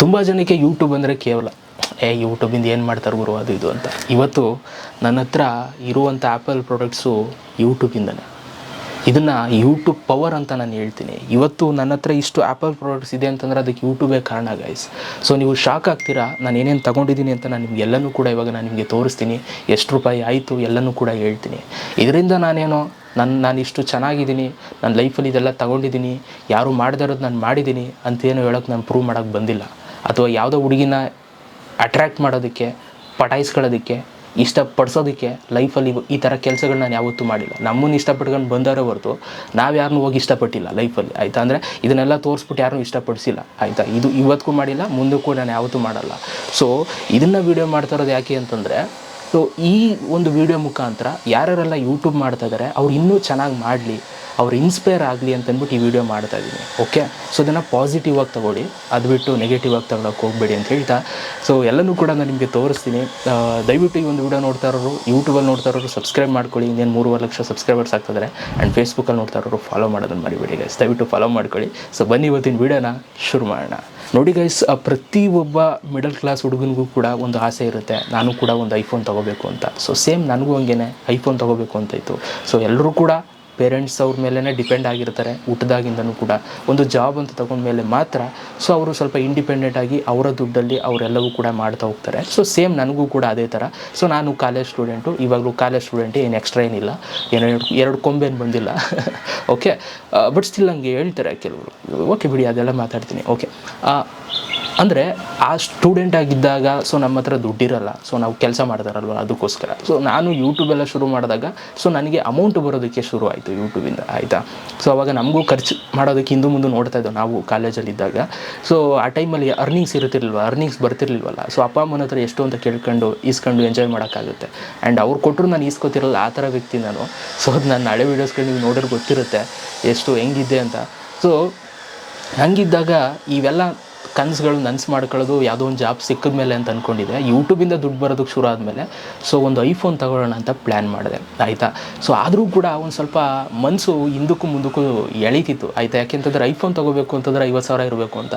ತುಂಬ ಜನಕ್ಕೆ ಯೂಟ್ಯೂಬ್ ಅಂದರೆ ಕೇವಲ, ಏ ಯೂಟ್ಯೂಬಿಂದ ಏನು ಮಾಡ್ತಾರೆ ಗುರು? ಅದು ಇದು ಅಂತ. ಇವತ್ತು ನನ್ನ ಹತ್ರ ಇರುವಂಥ ಆ್ಯಪಲ್ ಪ್ರಾಡಕ್ಟ್ಸು ಯೂಟ್ಯೂಬಿಂದನೇ ಇದನ್ನು ಯೂಟ್ಯೂಬ್ ಪವರ್ ಅಂತ ನಾನು ಹೇಳ್ತೀನಿ. ಇವತ್ತು ನನ್ನ ಹತ್ರ ಇಷ್ಟು ಆ್ಯಪಲ್ ಪ್ರಾಡಕ್ಟ್ಸ್ ಇದೆ ಅಂತಂದ್ರೆ ಅದಕ್ಕೆ ಯೂಟ್ಯೂಬೇ ಕಾರಣ ಗೈಸ್ ಸೊ ನೀವು ಶಾಕ್ ಆಗ್ತೀರಾ? ನಾನು ಏನೇನು ತೊಗೊಂಡಿದ್ದೀನಿ ಅಂತ ನಾನು ನಿಮ್ಗೆ ಎಲ್ಲನೂ ಕೂಡ ಇವಾಗ ನಾನು ನಿಮಗೆ ತೋರಿಸ್ತೀನಿ. ಎಷ್ಟು ರೂಪಾಯಿ ಆಯಿತು ಎಲ್ಲನೂ ಕೂಡ ಹೇಳ್ತೀನಿ. ಇದರಿಂದ ನಾನೇನೋ ನನ್ನ ನಾನು ಇಷ್ಟು ಚೆನ್ನಾಗಿದ್ದೀನಿ ನನ್ನ ಲೈಫಲ್ಲಿ ಇದೆಲ್ಲ ತಗೊಂಡಿದ್ದೀನಿ, ಯಾರು ಮಾಡದೇ ನಾನು ಮಾಡಿದ್ದೀನಿ ಅಂತೇನು ಹೇಳೋಕ್ಕೆ ನಾನು ಪ್ರೂವ್ ಮಾಡೋಕ್ಕೆ ಬಂದಿಲ್ಲ. ಅಥವಾ ಯಾವುದೋ ಹುಡುಗಿನ ಅಟ್ರ್ಯಾಕ್ಟ್ ಮಾಡೋದಕ್ಕೆ, ಪಟಾಯಿಸ್ಕೊಳ್ಳೋದಕ್ಕೆ, ಇಷ್ಟಪಡಿಸೋದಕ್ಕೆ ಲೈಫಲ್ಲಿ ಈ ಥರ ಕೆಲಸಗಳು ನಾನು ಯಾವತ್ತೂ ಮಾಡಿಲ್ಲ. ನಮ್ಮನ್ನು ಇಷ್ಟಪಟ್ಕೊಂಡು ಬಂದವರೇ ಹೊರತು ನಾವು ಯಾರನ್ನೂ ಹೋಗಿ ಇಷ್ಟಪಟ್ಟಿಲ್ಲ ಲೈಫಲ್ಲಿ ಆಯಿತಾ? ಅಂದರೆ ಇದನ್ನೆಲ್ಲ ತೋರಿಸ್ಬಿಟ್ಟು ಯಾರನ್ನೂ ಇಷ್ಟಪಡಿಸಿಲ್ಲ, ಆಯಿತಾ? ಇದು ಇವತ್ತಿಗೂ ಮಾಡಿಲ್ಲ, ಮುಂದಕ್ಕೂ ನಾನು ಯಾವತ್ತೂ ಮಾಡಲ್ಲ. ಸೊ ಇದನ್ನು ವೀಡಿಯೋ ಮಾಡ್ತಾ ಇರೋದು ಯಾಕೆ ಅಂತಂದರೆ ಸೊ ಈ ಒಂದು ವಿಡಿಯೋ ಮುಖಾಂತರ ಯಾರ್ಯಾರೆಲ್ಲ ಯೂಟ್ಯೂಬ್ ಮಾಡ್ತಾ ಇದ್ದಾರೆ ಅವ್ರು ಇನ್ನೂ ಚೆನ್ನಾಗಿ ಮಾಡಲಿ. ಅವ್ರು ಇನ್ಸ್ಪೈರ್ ಆಗಲಿ ಅಂತಂದ್ಬಿಟ್ಟು ಈ ವಿಡಿಯೋ ಮಾಡ್ತಾ ಇದ್ದೀನಿ ಓಕೆ ಸೊ ಇದನ್ನು ಪಾಸಿಟಿವ್ ಆಗಿ ತಗೊಳ್ಳಿ. ಅದು ಬಿಟ್ಟು ನೆಗೆಟಿವ್ ಆಗಿ ತಗೊಳಕ್ಕೆ ಹೋಗಬೇಡಿ ಅಂತ ಹೇಳ್ತಾ. ಸೊ ಎಲ್ಲನೂ ಕೂಡ ನಾನು ನಿಮಗೆ ತೋರಿಸ್ತೀನಿ. ದಯವಿಟ್ಟು ಈ ಒಂದು ವಿಡಿಯೋ ನೋಡ್ತಾ ಇರೋರು ಯೂಟ್ಯೂಬಲ್ಲಿ ನೋಡ್ತಾ ಇರೋರು ಸಬ್ಸ್ಕ್ರೈಬ್ ಮಾಡ್ಕೊಳ್ಳಿ. ಇನ್ನೇನು ಮೂರುವರೆ ಲಕ್ಷ ಸಬ್ಸ್ಕ್ರೈಬರ್ಸ್ ಆಗ್ತಿದ್ದಾರೆ ಆ್ಯಂಡ್ ಫೇಸ್ಬುಕ್ಕಲ್ಲಿ ನೋಡ್ತಾ ಇರೋರು ಫಾಲೋ ಮಾಡೋದನ್ನು ಮರಿಬೇಡಿ ಗೈಸ್ ದಯವಿಟ್ಟು ಫಾಲೋ ಮಾಡ್ಕೊಳ್ಳಿ. ಸೊ ಬನ್ನಿ ಇವತ್ತಿನ ವಿಡಿಯೋನ ಶುರು ಮಾಡೋಣ. ನೋಡಿ ಗೈಸ್ ಒಬ್ಬ ಮಿಡಲ್ ಕ್ಲಾಸ್ ಹುಡುಗನಿಗೂ ಕೂಡ ಒಂದು ಆಸೆ ಇರುತ್ತೆ. ನಾನು ಕೂಡ ಒಂದು ಐಫೋನ್ ತೊಗೋಬೇಕು ಅಂತ. ಸೊ ಸೇಮ್ ನನಗೂ ಹಂಗೆ ಐಫೋನ್ ತೊಗೋಬೇಕು ಅಂತ ಇತ್ತು. ಸೊ ಎಲ್ಲರೂ ಕೂಡ ಪೇರೆಂಟ್ಸ್ ಅವ್ರ ಮೇಲೇ ಡಿಪೆಂಡ್ ಆಗಿರ್ತಾರೆ, ಊಟದಾಗಿಂದನೂ ಕೂಡ. ಒಂದು ಜಾಬ್ ಅಂತ ತಗೊಂಡ್ಮೇಲೆ ಮಾತ್ರ, ಸೊ ಅವರು ಸ್ವಲ್ಪ ಇಂಡಿಪೆಂಡೆಂಟ್ ಆಗಿ ಅವರ ದುಡ್ಡಲ್ಲಿ ಅವರೆಲ್ಲವೂ ಕೂಡ ಮಾಡ್ತಾ ಹೋಗ್ತಾರೆ. ಸೊ ಸೇಮ್ ನನಗೂ ಕೂಡ ಅದೇ ಥರ ಸೊ ನಾನು ಕಾಲೇಜ್ ಸ್ಟೂಡೆಂಟು ಇವಾಗಲೂ ಕಾಲೇಜ್ ಸ್ಟೂಡೆಂಟ್ ಏನು ಎಕ್ಸ್ಟ್ರಾ ಏನಿಲ್ಲ. ಏನೋ ಎರಡು ಕೊಂಬೇನು ಬಂದಿಲ್ಲ. ಓಕೆ ಬಟ್ ಸ್ಟಿಲ್ ಹಂಗೆ ಹೇಳ್ತಾರೆ ಕೆಲವರು. ಓಕೆ ಬಿಡಿ, ಅದೆಲ್ಲ ಮಾತಾಡ್ತೀನಿ. ಓಕೆ ಅಂದರೆ ಆ ಸ್ಟೂಡೆಂಟ್ ಆಗಿದ್ದಾಗ ಸೊ ನಮ್ಮ ಹತ್ರ ದುಡ್ಡಿರಲ್ಲ. ಸೊ ನಾವು ಕೆಲಸ ಮಾಡ್ತಾರಲ್ವ ಅದಕ್ಕೋಸ್ಕರ. ಸೊ ನಾನು ಯೂಟ್ಯೂಬೆಲ್ಲ ಶುರು ಮಾಡಿದಾಗ ಸೊ ನನಗೆ ಅಮೌಂಟ್ ಬರೋದಕ್ಕೆ ಶುರು ಆಯಿತು ಯೂಟ್ಯೂಬಿಂದ ಆಯಿತಾ? ಸೊ ಅವಾಗ ನಮಗೂ ಖರ್ಚು ಮಾಡೋದಕ್ಕೆ ಹಿಂದೂ ಮುಂದೆ ನೋಡ್ತಾ ಇದ್ದೋ ನಾವು ಕಾಲೇಜಲ್ಲಿದ್ದಾಗ ಸೊ ಆ ಟೈಮಲ್ಲಿ ಅರ್ನಿಂಗ್ಸ್ ಇರುತ್ತಿರಲಿಲ್ವ? ಅರ್ನಿಂಗ್ಸ್ ಬರ್ತಿರ್ಲಿಲ್ವಲ್ಲ? ಸೊ ಅಪ್ಪ ಅಮ್ಮನ ಹತ್ರ ಎಷ್ಟು ಅಂತ ಕೇಳ್ಕೊಂಡು, ಈಸ್ಕೊಂಡು ಎಂಜಾಯ್ ಮಾಡೋಕ್ಕಾಗುತ್ತೆ. ಆ್ಯಂಡ್ ಅವ್ರು ಕೊಟ್ಟರು ನಾನು ಈಸ್ಕೊತಿರಲ್ಲ ಆ ಥರ ವ್ಯಕ್ತಿ ನಾನು. ಸೊ ಅದು ನನ್ನ ಹಳೆ ವೀಡಿಯೋಸ್ಗಳು ನೀವು ನೋಡಿದ್ರೆ ಗೊತ್ತಿರುತ್ತೆ, ಎಷ್ಟು ಹೆಂಗಿದೆ ಅಂತ. ಸೊ ಹಂಗಿದ್ದಾಗ ಇವೆಲ್ಲ ಕನಸುಗಳು ನನ್ಸು ಮಾಡ್ಕೊಳ್ಳೋದು ಯಾವುದೋ ಒಂದು ಜಾಬ್ ಸಿಕ್ಕಿದ ಮೇಲೆ ಅಂತ ಅಂದ್ಕೊಂಡಿದ್ದೆ ಯೂಟ್ಯೂಬಿಂದ ದುಡ್ಡು ಬರೋದಕ್ಕೆ ಶುರು ಆದಮೇಲೆ ಸೊ ಒಂದು ಐಫೋನ್ ತಗೊಳ್ಳೋಣ ಅಂತ ಪ್ಲ್ಯಾನ್ ಮಾಡಿದೆ. ಆಯಿತಾ? ಸೊ ಆದರೂ ಕೂಡ ಒಂದು ಸ್ವಲ್ಪ ಮನಸ್ಸು ಹಿಂದಕ್ಕೂ ಮುಂದಕ್ಕೂ ಎಳೀತಿತ್ತು. ಆಯಿತಾ? ಯಾಕೆಂತಂದ್ರೆ ಐಫೋನ್ ತೊಗೋಬೇಕು ಅಂತಂದ್ರೆ ಐವತ್ತು ಸಾವಿರ ಇರಬೇಕು ಅಂತ.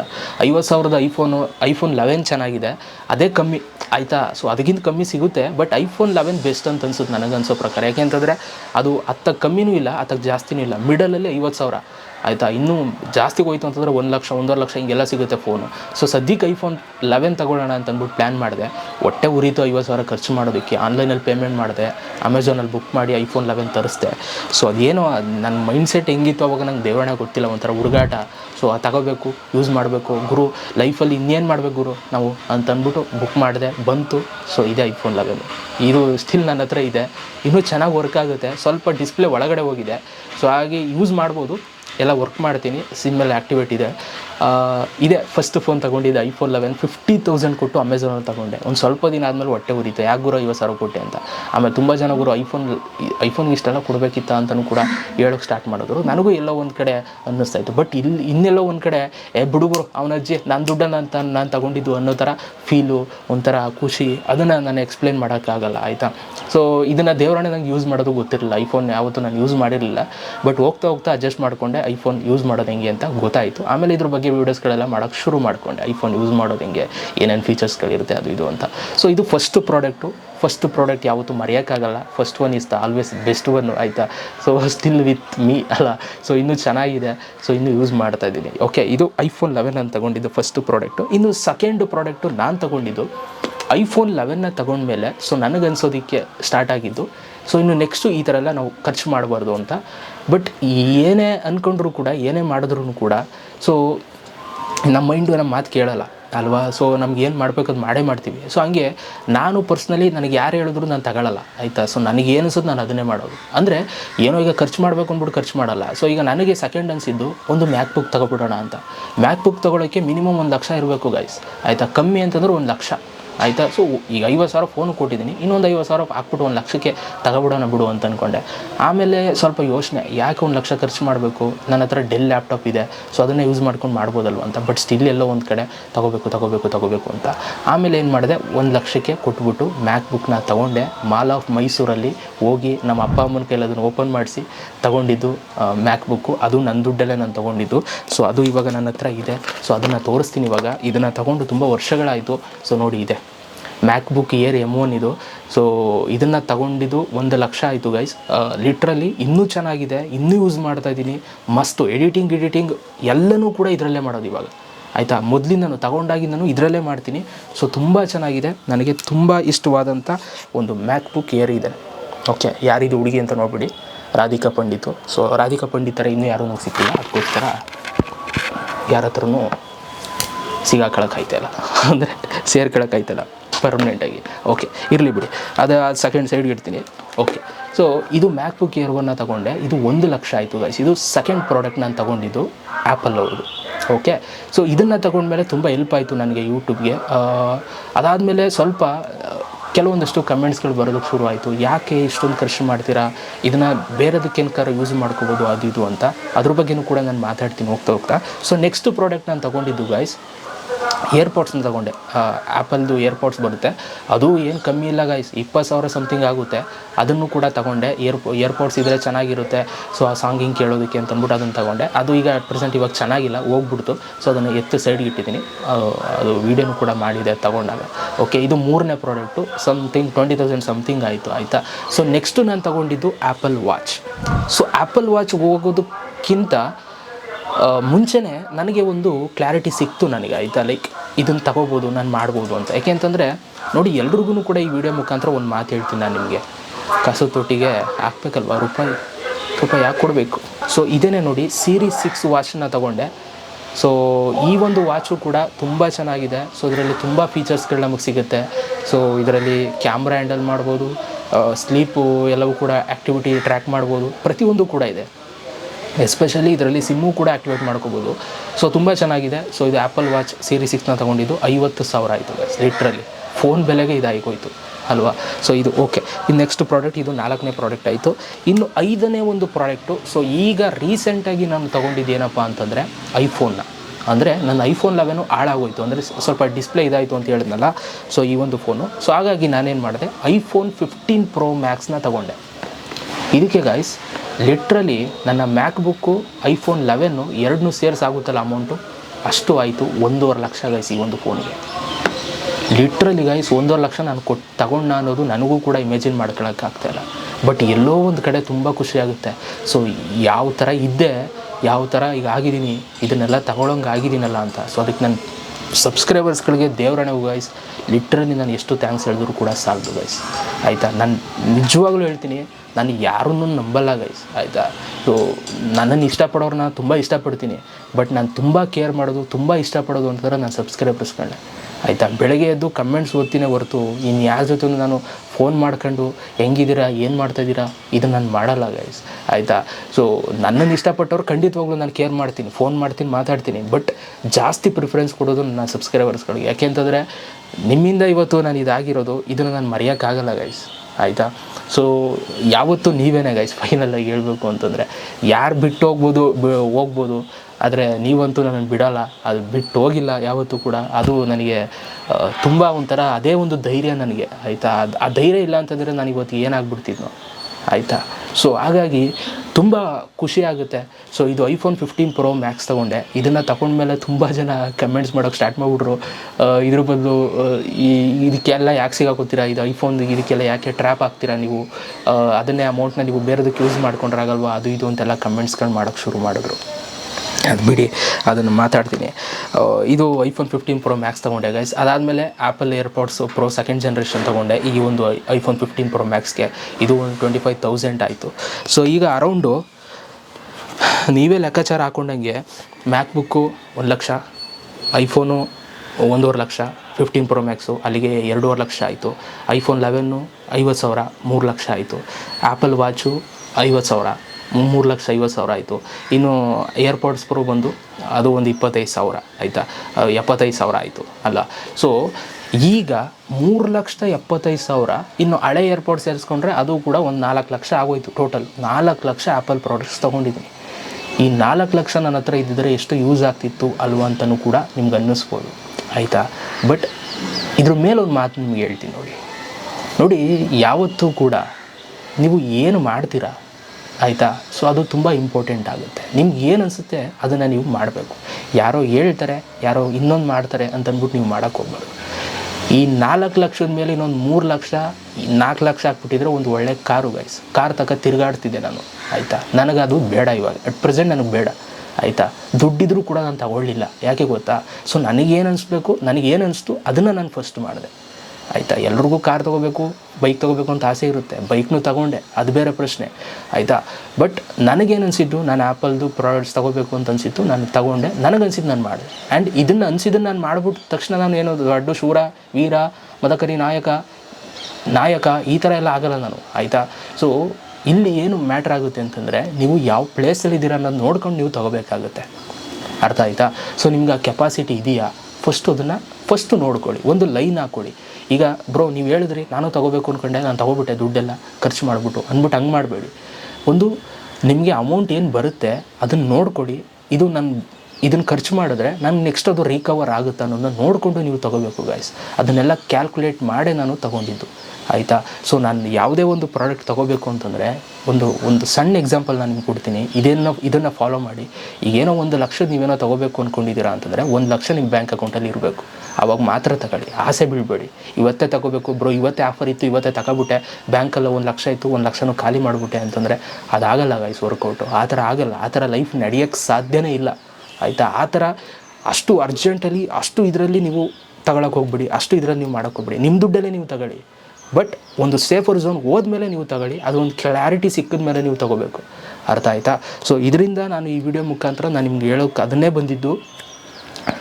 ಐವತ್ತು ಸಾವಿರದ ಐಫೋನು ಐಫೋನ್ ಲೆವೆನ್ ಚೆನ್ನಾಗಿದೆ. ಅದೇ ಕಮ್ಮಿ, ಆಯಿತಾ? ಸೊ ಅದಕ್ಕಿಂತ ಕಮ್ಮಿ ಸಿಗುತ್ತೆ ಬಟ್ ಐಫೋನ್ ಲೆವೆನ್ ಬೆಸ್ಟ್ ಅಂತ ಅನ್ಸುತ್ತೆ ನನಗನ್ಸೋ ಪ್ರಕಾರ. ಯಾಕೆಂತಂದರೆ ಅದು ಹತ್ತಕ್ಕೆ ಕಮ್ಮಿನೂ ಇಲ್ಲ ಹತ್ತಕ್ಕೆ ಜಾಸ್ತಿನೂ ಇಲ್ಲ. ಮಿಡಲಲ್ಲಿ ಐವತ್ತು ಸಾವಿರ. ಆಯಿತಾ? ಇನ್ನೂ ಜಾಸ್ತಿ ಹೋಯ್ತು ಅಂತಂದರೆ ಒಂದು ಲಕ್ಷ, ಒಂದೂವರೆ ಲಕ್ಷ ಹಿಂಗೆಲ್ಲ ಸಿಗುತ್ತೆ ಫೋನು ಸೊ ಸದ್ಯಕ್ಕೆ ಐಫೋನ್ ಲೆವೆನ್ ತಗೊಳ್ಳೋಣ ಅಂತ ಅಂದ್ಬಿಟ್ಟು ಪ್ಲ್ಯಾನ್ ಮಾಡಿದೆ. ಹೊಟ್ಟೆ ಉರಿತು ಐವತ್ತು ಸಾವಿರ ಖರ್ಚು ಮಾಡೋದಕ್ಕೆ. ಆನ್ಲೈನಲ್ಲಿ ಪೇಮೆಂಟ್ ಮಾಡಿದೆ. ಅಮೆಝಾನಲ್ಲಿ ಬುಕ್ ಮಾಡಿ ಐಫೋನ್ ಲೆವೆನ್ ತರಿಸ್ದೆ. ಸೊ ಅದೇನೋ ನನ್ನ ಮೈಂಡ್ ಸೆಟ್ ಹೆಂಗಿತ್ತು ಅವಾಗ ನಂಗೆ ದೇವರಣ ಗೊತ್ತಿಲ್ಲ, ಒಂಥರ ಹುಡುಗಾಟ. ಸೊ ಅದು ತಗೋಬೇಕು ಯೂಸ್ ಮಾಡಬೇಕು. ಗುರು ಲೈಫಲ್ಲಿ ಇನ್ನೇನು ಮಾಡಬೇಕು ಗುರು? ನಾವು ಅಂತ ಅಂದ್ಬಿಟ್ಟು ಬುಕ್ ಮಾಡಿದೆ. ಬಂತು. ಸೊ ಇದೆ ಐಫೋನ್ ಲೆವೆನ್ ಇದು ಸ್ಟಿಲ್ ನನ್ನ ಹತ್ರ ಇದೆ. ಇನ್ನೂ ಚೆನ್ನಾಗಿ ವರ್ಕ್ ಆಗುತ್ತೆ. ಸ್ವಲ್ಪ ಡಿಸ್ಪ್ಲೇ ಒಳಗಡೆ ಹೋಗಿದೆ. ಸೊ ಹಾಗೆ ಯೂಸ್ ಮಾಡ್ಬೋದು. ಎಲ್ಲ ವರ್ಕ್ ಮಾಡ್ತೀನಿ ಸಿಮ್ ಮೇಲೆ ಆ್ಯಕ್ಟಿವೇಟ್ ಇದೆ. ಇದೆ ಫಸ್ಟ್ ಫೋನ್ ತೊಗೊಂಡಿದ್ದೆ ಐಫೋನ್ ಲೆವೆನ್ ಫಿಫ್ಟಿ ತೌಸಂಡ್ ಕೊಟ್ಟು ಅಮೆಝಾನಲ್ಲಿ ತಗೊಂಡೆ. ಒಂದು ಸ್ವಲ್ಪ ದಿನ ಆದಮೇಲೆ ಹೊಟ್ಟೆ ಉರಿತು. ಯಾಕೆ ಗುರು ಐವತ್ತು ಸಾವಿರ ಕೊಟ್ಟೆ ಅಂತ? ಆಮೇಲೆ ತುಂಬ ಜನ ಗುರು ಐಫೋನ್ ಐಫೋನ್ಗೆ ಇಷ್ಟೆಲ್ಲ ಕೊಡಬೇಕಿತ್ತ ಅಂತಲೂ ಕೂಡ ಹೇಳೋಕ್ಕೆ ಸ್ಟಾರ್ಟ್ ಮಾಡಿದ್ರು. ನನಗೂ ಎಲ್ಲೋ ಒಂದು ಕಡೆ ಅನ್ನಿಸ್ತಾ ಇತ್ತು. ಬಟ್ ಇಲ್ಲಿ ಇನ್ನೆಲ್ಲೋ ಒಂದು ಕಡೆ, ಏ ಬಿಡುಗರು ಅವನ ಅಜ್ಜಿ ನನ್ನ ದುಡ್ಡನ್ನು ಅಂತ, ನಾನು ತಗೊಂಡಿದ್ದು ಅನ್ನೋ ಥರ ಫೀಲು ಒಂಥರ ಖುಷಿ. ಅದನ್ನು ನಾನು ಎಕ್ಸ್ಪ್ಲೇನ್ ಮಾಡೋಕ್ಕಾಗಲ್ಲ, ಆಯಿತಾ? ಸೊ ಇದನ್ನು ದೇವರಾಣೆ ನಂಗೆ ಯೂಸ್ ಮಾಡೋದು ಗೊತ್ತಿರಲಿಲ್ಲ. ಐಫೋನ್ ಯಾವತ್ತೂ ನಾನು ಯೂಸ್ ಮಾಡಿರಲಿಲ್ಲ. ಬಟ್ ಹೋಗ್ತಾ ಹೋಗ್ತಾ ಅಡ್ಜಸ್ಟ್ ಮಾಡಿಕೊಂಡೆ ಐಫೋನ್ ಯೂಸ್ ಮಾಡೋದು ಹೆಂಗೆ ಅಂತ ಗೊತ್ತಾಯಿತು. ಆಮೇಲೆ ಇದ್ರ ಬಗ್ಗೆ ವೀಡಿಯೋಸ್ಗಳೆಲ್ಲ ಮಾಡೋಕ್ಕೆ ಶುರು ಮಾಡಿಕೊಂಡೆ. ಐಫೋನ್ ಯೂಸ್ ಮಾಡೋದು ಹೆಂಗೆ, ಏನೇನು ಫೀಚರ್ಸ್ಗಳಿರುತ್ತೆ ಅದು ಇದು ಅಂತ. ಸೊ ಇದು ಫಸ್ಟ್ ಪ್ರಾಡಕ್ಟು ಫಸ್ಟ್ ಪ್ರಾಡಕ್ಟ್ ಯಾವತ್ತೂ ಮರೆಯೋಕ್ಕಾಗಲ್ಲ. First one is the always best one ಆಯಿತಾ? ಸೊ ಸ್ಟಿಲ್ ವಿತ್ ಮೀ ಅಲ್ಲ. ಸೊ ಇನ್ನೂ ಚೆನ್ನಾಗಿದೆ. ಸೊ ಇನ್ನೂ ಯೂಸ್ ಮಾಡ್ತಾ ಇದ್ದೀನಿ. ಓಕೆ ಇದು ಐಫೋನ್ ಲೆವೆನ್ ಅಂತ ತಗೊಂಡಿದ್ದು ಫಸ್ಟ್ ಪ್ರಾಡಕ್ಟು ಇನ್ನು ಸೆಕೆಂಡ್ ಪ್ರಾಡಕ್ಟು ನಾನು ತಗೊಂಡಿದ್ದು ಐಫೋನ್ ಲೆವೆನ್ನ ತಗೊಂಡ್ಮೇಲೆ ಸೊ ನನಗನ್ಸೋದಕ್ಕೆ ಸ್ಟಾರ್ಟ್ ಆಗಿದ್ದು. ಸೊ ಇನ್ನು ನೆಕ್ಸ್ಟು ಈ ಥರ ಎಲ್ಲ ನಾವು ಖರ್ಚು ಮಾಡಬಾರ್ದು ಅಂತ. ಬಟ್ ಏನೇ ಅಂದ್ಕೊಂಡ್ರೂ ಕೂಡ, ಏನೇ ಮಾಡಿದ್ರು ಕೂಡ ಸೊ ನಮ್ಮ ಮೈಂಡು ನಮ್ಮ ಮಾತು ಕೇಳಲ್ಲ, ಅಲ್ವಾ? ಸೊ ನಮ್ಗೆ ಏನು ಮಾಡಬೇಕು ಅದು ಮಾಡೇ ಮಾಡ್ತೀವಿ. ಸೊ ಹಂಗೆ ನಾನು ಪರ್ಸ್ನಲಿ ನನಗೆ ಯಾರು ಹೇಳಿದ್ರು ನಾನು ತಗೊಳ್ಳಲ್ಲ ಆಯಿತಾ? ಸೊ ನನಗೆ ಏನು ಅನ್ಸುತ್ತೆ ನಾನು ಅದನ್ನೇ ಮಾಡೋದು. ಅಂದರೆ ಏನೋ ಈಗ ಖರ್ಚು ಮಾಡಬೇಕು ಅಂದ್ಬಿಟ್ಟು ಖರ್ಚು ಮಾಡಲ್ಲ. ಸೊ ಈಗ ನನಗೆ ಸೆಕೆಂಡ್ ಅನಿಸಿದ್ದು ಒಂದು ಮ್ಯಾಕ್ ಬುಕ್ ತಗೊಬಿಡೋಣ ಅಂತ. ಮ್ಯಾಕ್ ಬುಕ್ ತೊಗೊಳೋಕ್ಕೆ ಮಿನಿಮಮ್ ಒಂದು ಲಕ್ಷ ಇರಬೇಕು ಗೈಸ್ ಆಯಿತಾ? ಕಮ್ಮಿ ಅಂತಂದ್ರೆ ಒಂದು ಲಕ್ಷ. ಆಯಿತಾ? ಸೊ ಈಗ ಐವತ್ತು ಸಾವಿರ ಫೋನ್ ಕೊಟ್ಟಿದ್ದೀನಿ. ಇನ್ನೊಂದು ಐವತ್ತು ಸಾವಿರ ಹಾಕ್ಬಿಟ್ಟು ಒಂದು ಲಕ್ಷಕ್ಕೆ ತಗೊಬಿಡೋಣ ಬಿಡು ಅಂತ ಅಂದ್ಕೊಂಡೆ ಆಮೇಲೆ ಸ್ವಲ್ಪ ಯೋಚನೆ, ಯಾಕೆ ಒಂದು ಲಕ್ಷ ಖರ್ಚು ಮಾಡಬೇಕು? ನನ್ನ ಹತ್ರ ಡೆಲ್ ಲ್ಯಾಪ್ಟಾಪ್ ಇದೆ ಸೊ ಅದನ್ನು ಯೂಸ್ ಮಾಡ್ಕೊಂಡು ಮಾಡ್ಬೋದಲ್ವ ಅಂತ. ಬಟ್ ಸ್ಟಿಲ್ ಎಲ್ಲೋ ಒಂದು ಕಡೆ ತಗೋಬೇಕು ತಗೋಬೇಕು ತಗೋಬೇಕು ಅಂತ. ಆಮೇಲೆ ಏನು ಮಾಡಿದೆ? ಒಂದು ಲಕ್ಷಕ್ಕೆ ಕೊಟ್ಬಿಟ್ಟು ಮ್ಯಾಕ್ ಬುಕ್ನ ತೊಗೊಂಡೆ. ಮಾಲ್ ಆಫ್ ಮೈಸೂರಲ್ಲಿ ಹೋಗಿ ನಮ್ಮ ಅಪ್ಪ ಅಮ್ಮನ ಕೈಲಿ ಅದನ್ನು ಓಪನ್ ಮಾಡಿಸಿ ತಗೊಂಡಿದ್ದು ಮ್ಯಾಕ್ ಬುಕ್ಕು ಅದು ನನ್ನ ದುಡ್ಡಲ್ಲೇ ನಾನು ತೊಗೊಂಡಿದ್ದು. ಸೊ ಅದು ಇವಾಗ ನನ್ನ ಹತ್ರ ಇದೆ. ಸೊ ಅದನ್ನು ತೋರಿಸ್ತೀನಿ ಇವಾಗ. ಇದನ್ನು ತಗೊಂಡು ತುಂಬ ವರ್ಷಗಳಾಯಿತು. ಸೊ ನೋಡಿ ಇದೆ. MacBook Air M one ಇದು. ಸೊ ಇದನ್ನು ತಗೊಂಡಿದ್ದು ಒಂದು ಲಕ್ಷ ಆಯಿತು ಗೈಸ್ ಲಿಟ್ರಲಿ ಇನ್ನೂ ಚೆನ್ನಾಗಿದೆ, ಇನ್ನೂ ಯೂಸ್ ಮಾಡ್ತಾ ಇದ್ದೀನಿ. ಮಸ್ತು ಎಡಿಟಿಂಗ್ ಎಡಿಟಿಂಗ್ ಎಲ್ಲನೂ ಕೂಡ ಇದರಲ್ಲೇ ಮಾಡೋದು ಇವಾಗ. ಆಯಿತಾ? ಮೊದಲಿಂದನೂ, ತಗೊಂಡಾಗಿಂದನೂ ಇದರಲ್ಲೇ ಮಾಡ್ತೀನಿ. ಸೊ ತುಂಬ ಚೆನ್ನಾಗಿದೆ. ನನಗೆ ತುಂಬ ಇಷ್ಟವಾದಂಥ ಒಂದು ಮ್ಯಾಕ್ ಬುಕ್ ಏರ್ ಇದೆ ಓಕೆ ಯಾರಿದು ಹುಡುಗಿ ಅಂತ ನೋಡ್ಬಿಡಿ. ರಾಧಿಕಾ ಪಂಡಿತು. ಸೊ ರಾಧಿಕಾ ಪಂಡಿತರ ಇನ್ನೂ ಯಾರೂ ನಂಗೆ ಸಿಕ್ಕಿಲ್ಲ ಅದಕ್ಕೋಸ್ಕರ ಯಾರ ಹತ್ರನೂ ಸಿಗಾಕೊಳಕ್ಕಾಯ್ತಲ್ಲ ಅಂದರೆ ಸೇರ್ಕೊಳಕ್ಕಾಯ್ತಲ್ಲ ಪರ್ಮನೆಂಟಾಗಿ ಓಕೆ ಇರಲಿ ಬಿಡಿ. ಅದು ಸೆಕೆಂಡ್ ಸೈಡ್ಗೆ ಇಡ್ತೀನಿ. ಓಕೆ ಸೊ ಇದು ಮ್ಯಾಕ್ಬುಕ್ ಏರ್ ಒನ್ನ ತಗೊಂಡೆ. ಇದು ಒಂದು ಲಕ್ಷ ಆಯಿತು ಗೈಸ್ ಇದು ಸೆಕೆಂಡ್ ಪ್ರಾಡಕ್ಟ್ ನಾನು ತಗೊಂಡಿದ್ದು ಆ್ಯಪಲ್ ಅವ್ರದ್ದು. ಓಕೆ ಸೊ ಇದನ್ನು ತಗೊಂಡ್ಮೇಲೆ ತುಂಬ ಹೆಲ್ಪ್ ಆಯಿತು ನನಗೆ ಯೂಟ್ಯೂಬ್ಗೆ ಅದಾದಮೇಲೆ ಸ್ವಲ್ಪ ಕೆಲವೊಂದಷ್ಟು ಕಮೆಂಟ್ಸ್ಗಳು ಬರೋದಕ್ಕೆ ಶುರು ಆಯಿತು. ಯಾಕೆ ಇಷ್ಟೊಂದು ಖರ್ಚು ಮಾಡ್ತೀರಾ? ಇದನ್ನು ಬೇರೆದಕ್ಕೇನಕ್ಕಾರ ಯೂಸ್ ಮಾಡ್ಕೋಬೋದು, ಅದು ಇದು ಅಂತ. ಅದ್ರ ಬಗ್ಗೆನೂ ಕೂಡ ನಾನು ಮಾತಾಡ್ತೀನಿ ಹೋಗ್ತಾ ಹೋಗ್ತಾ. ಸೊ ನೆಕ್ಸ್ಟ್ ಪ್ರಾಡಕ್ಟ್ ನಾನು ತಗೊಂಡಿದ್ದು ಗಾಯ್ಸ್ ಏರ್ಪಾಡ್ಸ್ನ ತಗೊಂಡೆ. ಆ್ಯಪಲ್ದು ಏರ್ಪಾಡ್ಸ್ ಬರುತ್ತೆ. ಅದು ಏನು ಕಮ್ಮಿ ಇಲ್ಲ ಗಾಯ್ಸ್ ಇಪ್ಪತ್ತು ಸಾವಿರ ಸಮಥಿಂಗ್ ಆಗುತ್ತೆ. ಅದನ್ನು ಕೂಡ ತಗೊಂಡೆ. ಏರ್ ಏರ್ಪಾಡ್ಸ್ ಇದ್ದರೆ ಚೆನ್ನಾಗಿರುತ್ತೆ. ಸೊ ಆ ಸಾಂಗ್ ಹಿಂಗೆ ಕೇಳೋದಕ್ಕೆ ಅಂತ ಅಂದ್ಬಿಟ್ಟು ಅದನ್ನು ತಗೊಂಡೆ. ಅದು ಈಗ ಅಟ್ ಪ್ರೆಸೆಂಟ್ ಇವಾಗ ಚೆನ್ನಾಗಿಲ್ಲ, ಹೋಗ್ಬಿಡ್ತು. ಸೊ ಅದನ್ನು ಎತ್ತು ಸೈಡ್ಗೆ ಇಟ್ಟಿದ್ದೀನಿ. ಅದು ವೀಡಿಯೋನು ಕೂಡ ಮಾಡಿದೆ ತೊಗೊಂಡಾಗ. ಓಕೆ ಇದು ಮೂರನೇ product something twenty thousand something ಆಯಿತು, ಆಯಿತಾ? ಸೊ ನೆಕ್ಸ್ಟು ನಾನು ತಗೊಂಡಿದ್ದು Apple watch so Apple watch ಹೋಗೋದಕ್ಕಿಂತ ಮುಂಚೆನೇ ನನಗೆ ಒಂದು ಕ್ಲಾರಿಟಿ ಸಿಕ್ತು ನನಗೆ, ಆಯಿತಾ? ಲೈಕ್ ಇದನ್ನು ತಗೋಬೋದು, ನಾನು ಮಾಡ್ಬೋದು ಅಂತ. ಯಾಕೆ ಅಂತಂದರೆ, ನೋಡಿ ಎಲ್ರಿಗೂ ಕೂಡ ಈ ವಿಡಿಯೋ ಮುಖಾಂತರ ಒಂದು ಮಾತು ಹೇಳ್ತೀನಿ ನಾನು ನಿಮಗೆ. ಕಸದ ತೊಟ್ಟಿಗೆ ಹಾಕ್ಬೇಕಲ್ವ? ರೂಪಾಯಿ ರೂಪಾಯಿ ಯಾಕೆ ಕೊಡಬೇಕು? ಸೊ ಇದೇನೆ ನೋಡಿ ಸೀರೀಸ್ ಸಿಕ್ಸ್ ವಾಚನ್ನ ತಗೊಂಡೆ. ಸೊ ಈ ಒಂದು ವಾಚು ಕೂಡ ತುಂಬ ಚೆನ್ನಾಗಿದೆ. ಸೊ ಇದರಲ್ಲಿ ತುಂಬ ಫೀಚರ್ಸ್ಗಳು ನಮಗೆ ಸಿಗುತ್ತೆ. ಸೊ ಇದರಲ್ಲಿ ಕ್ಯಾಮ್ರಾ ಹ್ಯಾಂಡಲ್ ಮಾಡ್ಬೋದು ಸ್ಲೀಪು ಎಲ್ಲವೂ ಕೂಡ ಆ್ಯಕ್ಟಿವಿಟಿ ಟ್ರ್ಯಾಕ್ ಮಾಡ್ಬೋದು. ಪ್ರತಿಯೊಂದು ಕೂಡ ಇದೆ. ಎಸ್ಪೆಷಲಿ ಇದರಲ್ಲಿ ಸಿಮ್ಮು ಕೂಡ ಆ್ಯಕ್ಟಿವೇಟ್ ಮಾಡ್ಕೋಬೋದು. ಸೊ ತುಂಬ ಚೆನ್ನಾಗಿದೆ. ಸೊ ಇದು ಆ್ಯಪಲ್ ವಾಚ್ ಸೀರಿ ಸಿಕ್ಸ್ನ ತೊಗೊಂಡಿದ್ದು ಐವತ್ತು ಸಾವಿರ ಆಯಿತು ಲಿಟ್ರಲ್ಲಿ ಫೋನ್ ಬೆಲೆಗೆ ಇದಾಗೋಯ್ತು ಅಲ್ವಾ? ಸೊ ಇದು ಓಕೆ ಇನ್ನು ನೆಕ್ಸ್ಟ್ ಪ್ರಾಡಕ್ಟ್ ಇದು ನಾಲ್ಕನೇ ಪ್ರಾಡಕ್ಟ್ ಆಯಿತು. ಇನ್ನು ಐದನೇ ಒಂದು ಪ್ರಾಡಕ್ಟು ಸೊ ಈಗ ರೀಸೆಂಟಾಗಿ ನಾನು ತೊಗೊಂಡಿದ್ದು ಏನಪ್ಪ ಅಂತಂದರೆ ಐಫೋನ್ನ ಅಂದರೆ ನನ್ನ ಐಫೋನ್ ಲೆವೆನು ಹಾಳಾಗೋಯ್ತು. ಅಂದರೆ ಸ್ವಲ್ಪ ಡಿಸ್ಪ್ಲೇ ಇದಾಯಿತು ಅಂತ ಹೇಳಿದ್ನಲ್ಲ ಸೊ ಈ ಒಂದು ಫೋನು ಸೊ ಹಾಗಾಗಿ ನಾನೇನು ಮಾಡಿದೆ ಐಫೋನ್ ಫಿಫ್ಟೀನ್ ಪ್ರೋ ಮ್ಯಾಕ್ಸ್ನ ತಗೊಂಡೆ. ಇದಕ್ಕೆ ಗಾಯ್ಸ್ ಲಿಟ್ರಲಿ ನನ್ನ ಮ್ಯಾಕ್ ಬುಕ್ಕು ಐಫೋನ್ ಲೆವೆನ್ನು ಎರಡನ್ನೂ ಸೇರ್ಸ್ ಆಗುತ್ತಲ್ಲ ಅಮೌಂಟು ಅಷ್ಟು ಆಯಿತು, ಒಂದೂವರೆ ಲಕ್ಷ ಗೈಸ್ ಈ ಒಂದು ಫೋನಿಗೆ ಲಿಟ್ರಲಿ ಗೈಸ್ ಒಂದೂವರೆ ಲಕ್ಷ ನಾನು ಕೊಟ್ಟು ತಗೊಂಡ ಅನ್ನೋದು ನನಗೂ ಕೂಡ ಇಮ್ಯಾಜಿನ್ ಮಾಡ್ಕೊಳಕ್ಕಾಗ್ತಾಯಿಲ್ಲ ಬಟ್ ಎಲ್ಲೋ ಒಂದು ಕಡೆ ತುಂಬ ಖುಷಿ ಆಗುತ್ತೆ. ಸೊ ಯಾವ ಥರ ಇದ್ದೆ, ಯಾವ ಥರ ಈಗ ಆಗಿದ್ದೀನಿ, ಇದನ್ನೆಲ್ಲ ತಗೊಳ್ಳೋಂಗೆ ಆಗಿದ್ದೀನಲ್ಲ ಅಂತ. ಸೊ ಅದಕ್ಕೆ ನನ್ನ ಸಬ್ಸ್ಕ್ರೈಬರ್ಸ್ಗಳಿಗೆ ದೇವರಣೆ ಗೈಸ್ ಲಿಟ್ರಲಿ ನಾನು ಎಷ್ಟು ಥ್ಯಾಂಕ್ಸ್ ಹೇಳಿದ್ರು ಕೂಡ ಸಾಲದು ಗೈಸ್ ಆಯಿತಾ? ನಾನು ನಿಜವಾಗ್ಲೂ ಹೇಳ್ತೀನಿ ನಾನು ಯಾರನ್ನೂ ನಂಬಲ್ಲ ಗೈಸ್ ಆಯಿತಾ? ಸೊ ನನ್ನನ್ನು ಇಷ್ಟಪಡೋರನ್ನ ತುಂಬ ಇಷ್ಟಪಡ್ತೀನಿ. ಬಟ್ ನಾನು ತುಂಬ ಕೇರ್ ಮಾಡೋದು, ತುಂಬ ಇಷ್ಟಪಡೋದು ಅಂತಂದ್ರೆ ನಾನು ಸಬ್ಸ್ಕ್ರೈಬರ್ಸ್ಗಳನ್ನ ಆಯಿತಾ? ಬೆಳಗ್ಗೆ ಎದ್ದು ಕಮೆಂಟ್ಸ್ ಓದ್ತೀನಿ ಹೊರತು ಇನ್ನು ಯಾರ ಜೊತೆ ನಾನು ಫೋನ್ ಮಾಡ್ಕೊಂಡು ಹೆಂಗಿದ್ದೀರಾ, ಏನು ಮಾಡ್ತಾಯಿದ್ದೀರಾ ಇದು ನಾನು ಮಾಡಲ್ಲ ಗೈಸ್ ಆಯಿತಾ? ಸೊ ನನ್ನನ್ನು ಇಷ್ಟಪಟ್ಟವ್ರು ಖಂಡಿತವಾಗ್ಲೂ ನಾನು ಕೇರ್ ಮಾಡ್ತೀನಿ ಫೋನ್ ಮಾಡ್ತೀನಿ, ಮಾತಾಡ್ತೀನಿ. ಬಟ್ ಜಾಸ್ತಿ ಪ್ರಿಫರೆನ್ಸ್ ಕೊಡೋದು ನನ್ನ ಸಬ್ಸ್ಕ್ರೈಬರ್ಸ್ಗಳಿಗೆ ಯಾಕೆಂತಂದರೆ ನಿಮ್ಮಿಂದ ಇವತ್ತು ನಾನು ಇದಾಗಿರೋದು, ಇದನ್ನು ನಾನು ಮರೆಯೋಕ್ಕಾಗಲ್ಲ ಗೈಸ್ ಆಯಿತಾ? ಸೊ ಯಾವತ್ತೂ ನೀವೇನೇ ಗೈಸ್ ಫೈನಲಾಗಿ ಹೇಳಬೇಕು ಅಂತಂದರೆ, ಯಾರು ಬಿಟ್ಟು ಹೋಗ್ಬೋದು ಹೋಗ್ಬೋದು, ಆದರೆ ನೀವಂತೂ ನನ್ನನ್ನು ಬಿಡೋಲ್ಲ, ಅದು ಬಿಟ್ಟು ಹೋಗಿಲ್ಲ ಯಾವತ್ತೂ ಕೂಡ. ಅದು ನನಗೆ ತುಂಬ ಒಂಥರ ಅದೇ ಒಂದು ಧೈರ್ಯ ನನಗೆ, ಆಯಿತಾ? ಆ ಧೈರ್ಯ ಇಲ್ಲ ಅಂತಂದರೆ ನಾನು ಇವತ್ತು ಏನಾಗ್ಬಿಡ್ತಿದ್ನೋ, ಆಯಿತಾ? ಸೊ ಹಾಗಾಗಿ ತುಂಬ ಖುಷಿ ಆಗುತ್ತೆ. ಸೊ ಇದು ಐಫೋನ್ ಫಿಫ್ಟೀನ್ ಪ್ರೊ ಮ್ಯಾಕ್ಸ್ ತೊಗೊಂಡೆ. ಇದನ್ನು ತಗೊಂಡ್ಮೇಲೆ ತುಂಬ ಜನ ಕಮೆಂಟ್ಸ್ ಮಾಡೋಕೆ ಸ್ಟಾರ್ಟ್ ಮಾಡಿಬಿಟ್ರು. ಇದ್ರ ಬದಲು ಈ, ಇದಕ್ಕೆಲ್ಲ ಯಾಕೆ ಸಿಗಾಕೋತೀರಾ? ಇದು ಐಫೋನ್ ಇದಕ್ಕೆಲ್ಲ ಯಾಕೆ ಟ್ರ್ಯಾಪ್ ಆಗ್ತೀರಾ ನೀವು? ಅದನ್ನೇ ಅಮೌಂಟ್ನ ನೀವು ಬೇರೆದಕ್ಕೆ ಯೂಸ್ ಮಾಡ್ಕೊಂಡ್ರಾಗಲ್ವ? ಅದು, ಇದು ಅಂತೆಲ್ಲ ಕಮೆಂಟ್ಸ್ಗಳು ಮಾಡೋಕ್ಕೆ ಶುರು ಮಾಡಿದ್ರು. ಅದು ಬಿಡಿ, ಅದನ್ನು ಮಾತಾಡ್ತೀನಿ. ಇದು ಐಫೋನ್ ಫಿಫ್ಟೀನ್ ಪ್ರೊ ಮ್ಯಾಕ್ಸ್ ತೊಗೊಂಡೆ ಗೈಸ್ ಅದಾದಮೇಲೆ Apple AirPods pro second generation ತೊಗೊಂಡೆ. ಈ ಒಂದು ಐಫೋನ್ ಫಿಫ್ಟೀನ್ ಪ್ರೊ ಮ್ಯಾಕ್ಸ್ಗೆ ಇದು ಒಂದು ಟ್ವೆಂಟಿ ಫೈವ್ ತೌಸಂಡ್ ಆಯಿತು. ಸೊ ಈಗ ಅರೌಂಡು ನೀವೇ ಲೆಕ್ಕಾಚಾರ ಹಾಕೊಂಡಂಗೆ ಮ್ಯಾಕ್ಬುಕ್ಕು ಒಂದು ಲಕ್ಷ, ಐಫೋನು ಒಂದೂವರೆ ಲಕ್ಷ ಫಿಫ್ಟೀನ್ ಪ್ರೊ ಮ್ಯಾಕ್ಸು ಅಲ್ಲಿಗೆ ಎರಡೂವರೆ ಲಕ್ಷ ಆಯಿತು. ಐಫೋನ್ ಲೆವೆನ್ನು ಐವತ್ತು ಸಾವಿರ, ಮೂರು ಲಕ್ಷ ಆಯಿತು. ಆ್ಯಪಲ್ ವಾಚು ಐವತ್ತು ಸಾವಿರ. ಮೂರು ಲಕ್ಷ ಐವತ್ತು ಸಾವಿರ ಆಯಿತು. ಇನ್ನು ಏರ್ಪಾಡ್ಸ್ ಪ್ರೋ ಬಂದು ಅದು ಒಂದು ಇಪ್ಪತ್ತೈದು ಸಾವಿರ ಆಯಿತಾ? ಎಪ್ಪತ್ತೈದು ಸಾವಿರ ಆಯಿತು ಅಲ್ಲ. ಸೊ ಈಗ ಮೂರು ಲಕ್ಷದ ಎಪ್ಪತ್ತೈದು ಸಾವಿರ, ಇನ್ನು ಹಳೆ ಏರ್ಪೋರ್ಟ್ ಸೇರಿಸ್ಕೊಂಡ್ರೆ ಅದು ಕೂಡ ಒಂದು ನಾಲ್ಕು ಲಕ್ಷ ಆಗೋಯ್ತು ಟೋಟಲ್ ನಾಲ್ಕು ಲಕ್ಷ ಆ್ಯಪಲ್ ಪ್ರಾಡಕ್ಟ್ಸ್ ತೊಗೊಂಡಿದ್ದೀನಿ. ಈ ನಾಲ್ಕು ಲಕ್ಷ ನನ್ನ ಹತ್ರ ಇದ್ದಿದ್ರೆ ಎಷ್ಟು ಯೂಸ್ ಆಗ್ತಿತ್ತು ಅಲ್ವಾ ಕೂಡ ನಿಮ್ಗೆ ಅನ್ನಿಸ್ಬೋದು. ಆಯಿತಾ? ಬಟ್ ಇದ್ರ ಮೇಲೆ ಒಂದು ಮಾತು ನಿಮ್ಗೆ ಹೇಳ್ತೀನಿ ನೋಡಿ. ನೋಡಿ, ಯಾವತ್ತೂ ಕೂಡ ನೀವು ಏನು ಮಾಡ್ತೀರಾ? ಆಯಿತಾ? ಸೊ ಅದು ತುಂಬ ಇಂಪಾರ್ಟೆಂಟ್ ಆಗುತ್ತೆ. ನಿಮ್ಗೆ ಏನು ಅನಿಸುತ್ತೆ, ಅದನ್ನು ನೀವು ಮಾಡಬೇಕು. ಯಾರೋ ಹೇಳ್ತಾರೆ ಯಾರೋ ಇನ್ನೊಂದು ಮಾಡ್ತಾರೆ ಅಂತಂದ್ಬಿಟ್ಟು ನೀವು ಮಾಡೋಕೆ ಹೋಗ್ಬಾರ್ದು ಈ ನಾಲ್ಕು ಲಕ್ಷದ ಮೇಲೆ ಇನ್ನೊಂದು ಮೂರು ಲಕ್ಷ ನಾಲ್ಕು ಲಕ್ಷ ಹಾಕ್ಬಿಟ್ಟಿದ್ರೆ ಒಂದು ಒಳ್ಳೆ ಕಾರು ಗೈಸ್ ಕಾರ್ ತಕ ತಿರುಗಾಡ್ತಿದ್ದೆ ನಾನು. ಆಯಿತಾ? ನನಗೆ ಅದು ಬೇಡ ಇವಾಗ. ಅಟ್ ಪ್ರೆಸೆಂಟ್ ನನಗೆ ಬೇಡ. ಆಯಿತಾ? ದುಡ್ಡಿದ್ರೂ ಕೂಡ ನಾನು ತಗೊಳ್ಳಿಲ್ಲ. ಯಾಕೆ ಗೊತ್ತಾ? ಸೊ ನನಗೇನು ಅನಿಸ್ಬೇಕು ನನಗೇನು ಅನಿಸ್ತು, ಅದನ್ನು ನಾನು ಫಸ್ಟ್ ಮಾಡಿದೆ. ಆಯಿತಾ? ಎಲ್ರಿಗೂ ಕಾರ್ ತೊಗೋಬೇಕು ಬೈಕ್ ತೊಗೋಬೇಕು ಅಂತ ಆಸೆ ಇರುತ್ತೆ. ಬೈಕ್ನೂ ತಗೊಂಡೆ. ಅದು ಬೇರೆ ಪ್ರಶ್ನೆ. ಆಯಿತಾ? ಬಟ್ ನನಗೇನು ಅನಿಸಿದ್ದು? ನಾನು ಆ್ಯಪಲ್ದು ಪ್ರಾಡಕ್ಟ್ಸ್ ತೊಗೋಬೇಕು ಅಂತ ಅನಿಸಿತ್ತು ನಾನು ತಗೊಂಡೆ. ನನಗನ್ಸಿದ್ದು ನಾನು ಮಾಡಿದೆ. ಆ್ಯಂಡ್ ಇದನ್ನು ಅನಿಸಿದ್ದನ್ನು ನಾನು ಮಾಡಿಬಿಟ್ಟು ತಕ್ಷಣ ನಾನು ಏನೋ, ದೊಡ್ಡ ಶೂರ, ವೀರ, ಮದಕರಿ ನಾಯಕ ನಾಯಕ ಈ ಥರ ಎಲ್ಲ ಆಗಲ್ಲ ನಾನು. ಆಯಿತಾ? ಸೊ ಇಲ್ಲಿ ಏನು ಮ್ಯಾಟ್ರ್ ಆಗುತ್ತೆ ಅಂತಂದರೆ ನೀವು ಯಾವ ಪ್ಲೇಸಲ್ಲಿದ್ದೀರ ಅನ್ನೋದು ನೋಡ್ಕೊಂಡು ನೀವು ತೊಗೋಬೇಕಾಗುತ್ತೆ. ಅರ್ಥ ಆಯಿತಾ? ಸೊ ನಿಮ್ಗೆ ಆ ಕೆಪಾಸಿಟಿ ಇದೆಯಾ? ಫಸ್ಟು ಅದನ್ನು ಫಸ್ಟು ನೋಡ್ಕೊಳ್ಳಿ, ಒಂದು ಲೈನ್ ಹಾಕ್ಕೊಳ್ಳಿ ಈಗ ಬ್ರೋ ನೀವು ಹೇಳಿದ್ರಿ, ನಾನು ತೊಗೋಬೇಕು ಅಂದ್ಕೊಂಡೆ ನಾನು ತೊಗೊಬಿಟ್ಟೆ ದುಡ್ಡೆಲ್ಲ, ಖರ್ಚು ಮಾಡಿಬಿಟ್ಟು, ಅಂದ್ಬಿಟ್ಟು ಹಂಗೆ ಮಾಡಬೇಡಿ. ಒಂದು ನಿಮಗೆ ಅಮೌಂಟ್ ಏನು ಬರುತ್ತೆ, ಅದನ್ನು ನೋಡ್ಕೊಳ್ಳಿ. ಇದು ನನ್ನ ಇದನ್ನು ಖರ್ಚು ಮಾಡಿದ್ರೆ ನಾನು ನೆಕ್ಸ್ಟ್ ಅದು ರೀಕವರ್ ಆಗುತ್ತೆ ಅನ್ನೋದನ್ನ ನೋಡಿಕೊಂಡು ನೀವು ತೊಗೋಬೇಕು ಗಾಯ್ಸ್ ಅದನ್ನೆಲ್ಲ ಕ್ಯಾಲ್ಕುಲೇಟ್ ಮಾಡೇ ನಾನು ತೊಗೊಂಡಿದ್ದು. ಆಯಿತಾ? ಸೊ ನಾನು ಯಾವುದೇ ಒಂದು ಪ್ರಾಡಕ್ಟ್ ತೊಗೋಬೇಕು ಅಂತಂದರೆ, ಒಂದು ಒಂದು ಸಣ್ಣ ಎಕ್ಸಾಂಪಲ್ ನಾನು ನಿಮ್ಗೆ ಕೊಡ್ತೀನಿ. ಇದನ್ನು ಇದನ್ನು ಫಾಲೋ ಮಾಡಿ. ಈಗೇನೋ ಒಂದು ಲಕ್ಷದ ನೀವೇನೋ ತೊಗೋಬೇಕು ಅಂದ್ಕೊಂಡಿದ್ದೀರಾ ಅಂತಂದರೆ, ಒಂದು ಲಕ್ಷ ನಿಮ್ಮ ಬ್ಯಾಂಕ್ ಅಕೌಂಟಲ್ಲಿ ಇರಬೇಕು. ಆವಾಗ ಮಾತ್ರ ತಗೊಳ್ಳಿ. ಆಸೆ ಬೀಳಬೇಡಿ. ಇವತ್ತೇ ತಗೋಬೇಕು. ಬ್ರೋ, ಇವತ್ತೇ ಆಫರ್ ಇತ್ತು, ಇವತ್ತೇ ತಗೊಬಿಟ್ಟೆ. ಬ್ಯಾಂಕಲ್ಲಿ ಒಂದು ಲಕ್ಷ ಇತ್ತು, ಒಂದು ಲಕ್ಷನೂ ಖಾಲಿ ಮಾಡಿಬಿಟ್ಟೆ ಅಂತಂದರೆ, ಅದಾಗಲ್ಲ ಗಾಯ್ಸ್ ವರ್ಕೌಟು ಆ ಥರ ಆಗಲ್ಲ. ಆ ಥರ ಲೈಫ್ ನಡೆಯೋಕ್ಕೆ ಸಾಧ್ಯವೇ ಇಲ್ಲ. ಆಯಿತಾ? ಆ ಥರ ಅಷ್ಟು ಅರ್ಜೆಂಟಲ್ಲಿ ಅಷ್ಟು ಇದರಲ್ಲಿ ನೀವು ತಗೊಳಕ್ಕೆ ಹೋಗ್ಬಿಡಿ, ಅಷ್ಟು ಇದರಲ್ಲಿ ನೀವು ಮಾಡೋಕ್ಕೆ ಹೋಗ್ಬಿಡಿ. ನಿಮ್ಮ ದುಡ್ಡಲ್ಲೇ ನೀವು ತಗೊಳ್ಳಿ. ಬಟ್ ಒಂದು ಸೇಫರ್ ಝೋನ್ ಹೋದ್ಮೇಲೆ ನೀವು ತಗೊಳ್ಳಿ. ಅದೊಂದು ಕ್ಲಾರಿಟಿ ಸಿಕ್ಕಿದ ಮೇಲೆ ನೀವು ತಗೋಬೇಕು. ಅರ್ಥ ಆಯಿತಾ? ಸೊ ಇದರಿಂದ ನಾನು ಈ ವಿಡಿಯೋ ಮುಖಾಂತರ ನಾನು ನಿಮ್ಗೆ ಹೇಳೋಕ್ಕೆ ಅದನ್ನೇ ಬಂದಿದ್ದು.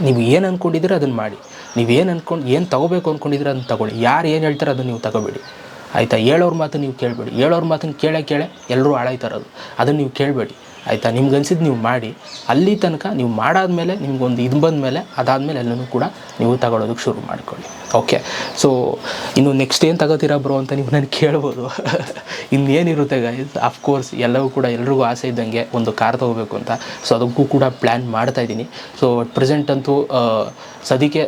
ನೀವು ಏನು ಅಂದ್ಕೊಂಡಿದ್ರೆ ಅದನ್ನು ಮಾಡಿ. ನೀವು ಏನು ಅಂದ್ಕೊಂಡು ಏನು ತೊಗೋಬೇಕು ಅಂದ್ಕೊಂಡಿದ್ರೆ ಅದನ್ನು ತಗೊಳ್ಳಿ. ಯಾರು ಏನು ಹೇಳ್ತಾರೆ ಅದನ್ನು ನೀವು ತಗೋಬೇಡಿ. ಆಯಿತಾ? ಹೇಳೋರ ಮಾತು ನೀವು ಕೇಳಬೇಡಿ. ಹೇಳೋರ ಮಾತನ್ನು ಕೇಳೇ ಕೇಳೆ ಎಲ್ಲರೂ ಹಾಳಾಯ್ತಾರದು ಅದನ್ನು ನೀವು ಕೇಳಬೇಡಿ. ಆಯಿತಾ? ನಿಮ್ಗೆ ಅನ್ಸಿದ್ದು ನೀವು ಮಾಡಿ. ಅಲ್ಲಿ ತನಕ ನೀವು ಮಾಡಾದ್ಮೇಲೆ, ನಿಮ್ಗೊಂದು ಇದು ಬಂದಮೇಲೆ, ಅದಾದಮೇಲೆ ಎಲ್ಲನೂ ಕೂಡ ನೀವು ತಗೊಳ್ಳೋದಕ್ಕೆ ಶುರು ಮಾಡ್ಕೊಳ್ಳಿ. ಓಕೆ ಸೊ ಇನ್ನು ನೆಕ್ಸ್ಟ್ ಏನು ತಗೋತೀರಾ ಬ್ರೋ ಅಂತ ನೀವು ನನಗೆ ಕೇಳ್ಬೋದು. ಇನ್ನೇನಿರುತ್ತೆ ಗೈಸ್ ಅಫ್ಕೋರ್ಸ್ ಎಲ್ಲವೂ ಕೂಡ ಎಲ್ರಿಗೂ ಆಸೆ ಇದ್ದಂಗೆ ಒಂದು ಕಾರ್ ತೊಗೋಬೇಕು ಅಂತ. ಸೊ ಅದಕ್ಕೂ ಕೂಡ ಪ್ಲ್ಯಾನ್ ಮಾಡ್ತಾ ಇದ್ದೀನಿ. ಸೊ ಅಟ್ ಪ್ರೆಸೆಂಟ್ ಅಂತೂ ಸದ್ಯಕ್ಕೆ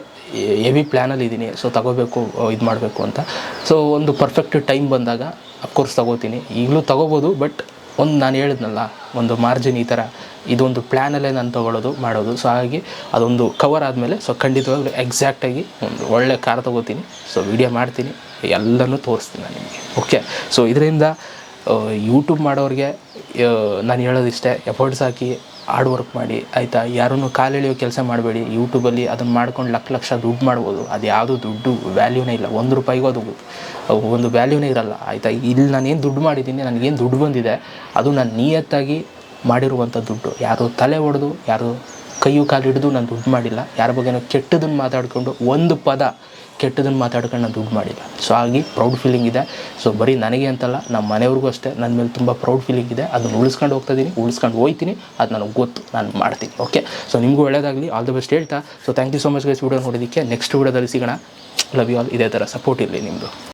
ಹೆವಿ ಪ್ಲ್ಯಾನಲ್ಲಿ ಇದ್ದೀನಿ. ಸೊ ತಗೋಬೇಕು, ಇದು ಮಾಡಬೇಕು ಅಂತ. ಸೊ ಒಂದು ಪರ್ಫೆಕ್ಟ್ ಟೈಮ್ ಬಂದಾಗ ಅಫ್ಕೋರ್ಸ್ ತಗೋತೀನಿ. ಈಗಲೂ ತಗೋಬೋದು ಬಟ್ ಒಂದು ನಾನು ಹೇಳಿದ್ನಲ್ಲ, ಒಂದು ಮಾರ್ಜಿನ್ ಈ ಥರ, ಇದೊಂದು ಪ್ಲ್ಯಾನಲ್ಲೇ ನಾನು ತೊಗೊಳ್ಳೋದು ಮಾಡೋದು. ಸೊ ಹಾಗಾಗಿ ಅದೊಂದು ಕವರ್ ಆದಮೇಲೆ ಸೊ ಖಂಡಿತವಾಗ್ಲೂ ಎಕ್ಸಾಕ್ಟಾಗಿ ಒಂದು ಒಳ್ಳೆ ಕಾರ್ ತೊಗೋತೀನಿ. ಸೊ ವಿಡಿಯೋ ಮಾಡ್ತೀನಿ. ಎಲ್ಲನೂ ತೋರಿಸ್ತೀನಿ ನಾನು ನಿಮಗೆ. ಓಕೆ ಸೊ ಇದರಿಂದ ಯೂಟ್ಯೂಬ್ ಮಾಡೋರಿಗೆ ನಾನು ಹೇಳೋದಿಷ್ಟೇ ಎಫರ್ಟ್ಸ್ ಹಾಕಿ ಹಾರ್ಡ್ ವರ್ಕ್ ಮಾಡಿ, ಆಯಿತಾ? ಯಾರನ್ನು ಕಾಲೆಳೆಯೋ ಕೆಲಸ ಮಾಡಬೇಡಿ. ಯೂಟ್ಯೂಬಲ್ಲಿ ಅದನ್ನು ಮಾಡ್ಕೊಂಡು ಲಕ್ಷ ಲಕ್ಷ ದುಡ್ಡು ಮಾಡ್ಬೋದು. ಅದು ಯಾವುದೂ ದುಡ್ಡು ವ್ಯಾಲ್ಯೂನೇ ಇಲ್ಲ. ಒಂದು ರೂಪಾಯಿಗೂ ಅದು ಒಂದು ವ್ಯಾಲ್ಯೂನೇ ಇರಲ್ಲ, ಆಯಿತಾ? ಇಲ್ಲಿ ನಾನೇನು ದುಡ್ಡು ಮಾಡಿದ್ದೀನಿ ನನಗೇನು ದುಡ್ಡು ಬಂದಿದೆ, ಅದು ನಾನು ನಿಯತ್ತಾಗಿ ಮಾಡಿರುವಂಥ ದುಡ್ಡು. ಯಾರು ತಲೆ ಒಡೆದು, ಯಾರು ಕೈಯು ಕಾಲು ಹಿಡಿದು ನಾನು ದುಡ್ಡು ಮಾಡಿಲ್ಲ. ಯಾರ ಬಗ್ಗೆನೋ ಕೆಟ್ಟದನ್ನು ಮಾತಾಡಿಕೊಂಡು ಒಂದು ಪದ ಕೆಟ್ಟದನ್ನು ಮಾತಾಡ್ಕೊಂಡು ನಾನು ದುಡ್ಡು ಮಾಡಿಲ್ಲ. ಸೊ ಹಾಗಾಗಿ ಪ್ರೌಡ್ ಫೀಲಿಂಗ್ ಇದೆ. ಸೊ ಬರೀ ನನಗೆ ಅಂತಲ್ಲ, ನಮ್ಮ ಮನೆಯವ್ರಿಗೂ ಅಷ್ಟೇ. ನನ್ನ ಮೇಲೆ ತುಂಬ ಪ್ರೌಡ್ ಫೀಲಿಂಗ್ ಇದೆ. ಅದನ್ನು ಉಳಿಸ್ಕೊಂಡು ಹೋಗ್ತಾ ಇದ್ದೀನಿ ಉಳಿಸ್ಕೊಂಡು ಹೋಗ್ತೀನಿ ಅದು ನನಗೆ ಗೊತ್ತು, ನಾನು ಮಾಡ್ತೀನಿ. ಓಕೆ ಸೊ ನಿಮಗೂ ಒಳ್ಳೆಯದಾಗಲಿ ಆಲ್ ದ ಬೆಸ್ಟ್ ಹೇಳ್ತಾ. So thank you so much guys video ನೋಡೋದಕ್ಕೆ ನೆಕ್ಸ್ಟ್ ವಿಡಿಯೋದಲ್ಲಿ ಸಿಗೋಣ. ಲವ್ ಯು ಆಲ್ ಇದೇ ಥರ ಸಪೋರ್ಟ್ ಇರಲಿ ನಿಮ್ಮದು